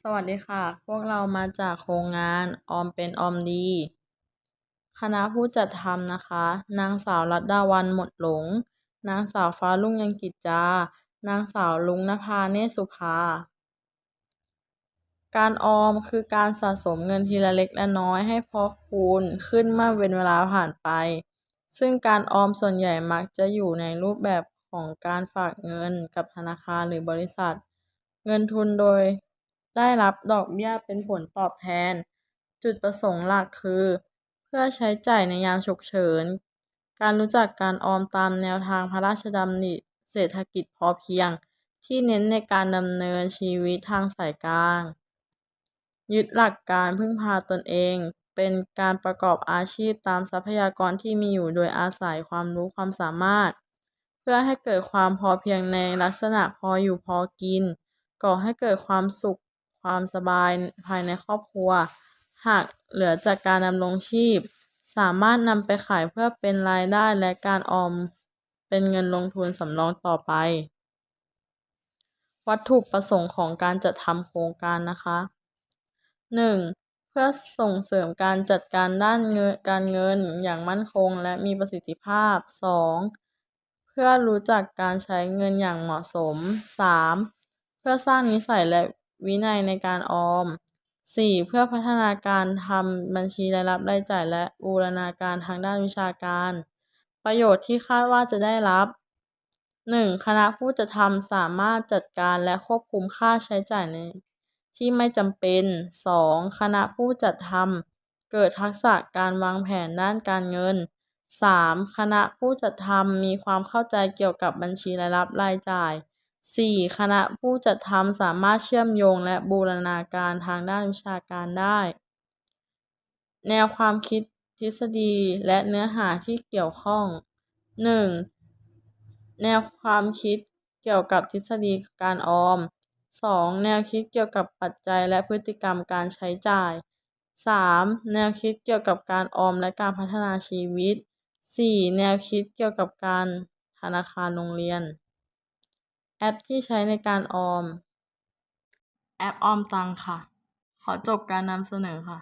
สวัสดีค่ะ พวกเรามาจากโครงงานออมเป็นออมดี คณะผู้จัดทำนะคะ นางสาวรัตดาวันหมดหลง นางสาวฟ้ารุ่งยังกิจจา นางสาวลุงนภาเนตรสุภา การออมคือการสะสมเงินทีละเล็กและน้อยให้พอกพูนขึ้นเมื่อเวลาผ่านไป ซึ่งการออมส่วนใหญ่มักจะอยู่ในรูปแบบของการฝากเงินกับธนาคารหรือบริษัท เงินทุนโดย ได้รับดอกเบี้ยเป็นผลตอบแทน จุดประสงค์หลักคือ เพื่อใช้จ่ายในยามฉุกเฉิน การรู้จักการออมตามแนวทางพระราชดำริเศรษฐกิจพอเพียง ที่เน้นในการดำเนินชีวิตทางสายกลาง ยึดหลักการพึ่งพาตนเอง เป็นการประกอบอาชีพตามทรัพยากรที่มีอยู่โดยอาศัยความรู้ความสามารถ เพื่อให้เกิดความพอเพียงในลักษณะพออยู่พอกิน ก่อให้เกิดความสุข ความสบายภายในครอบครัว หากเหลือจากการดำรงชีพ สามารถนำไปขายเพื่อเป็นรายได้และการออม เป็นเงินลงทุนสำรองต่อไป วัตถุประสงค์ของการจัดทำโครงการนะคะหนึ่งเพื่อส่งเสริมการจัดการด้านเงินการเงินอย่างมั่นคงและมีประสิทธิภาพสองเพื่อรู้จักการใช้เงินอย่างเหมาะสมสามเพื่อสร้างนิสัยและ วินัยในการออมสี่เพื่อพัฒนาการทำบัญชีรายรับรายจ่ายและบูรณาการทางด้านวิชาการ ประโยชน์ที่คาดว่าจะได้รับหนึ่งคณะผู้จัดทำสามารถจัดการและควบคุมค่าใช้จ่ายในที่ไม่จำเป็นสองคณะผู้จัดทำเกิดทักษะการวางแผนด้านการเงินสามคณะผู้จัดทำมีความเข้าใจเกี่ยวกับบัญชีรายรับรายจ่าย สี่คณะผู้จัดทำสามารถเชื่อมโยงและบูรณาการทางด้านวิชาการได้ แนวความคิดทฤษฎีและเนื้อหาที่เกี่ยวข้องหนึ่งแนวความคิดเกี่ยวกับทฤษฎีการออมสองแนวคิดเกี่ยวกับปัจจัยและพฤติกรรมการใช้จ่ายสามแนวคิดเกี่ยวกับการออมและการพัฒนาชีวิตสี่แนวคิดเกี่ยวกับการธนาคารโรงเรียน แอปที่ใช้ในการออม แอปออมตังค่ะ ขอจบการนำเสนอค่ะ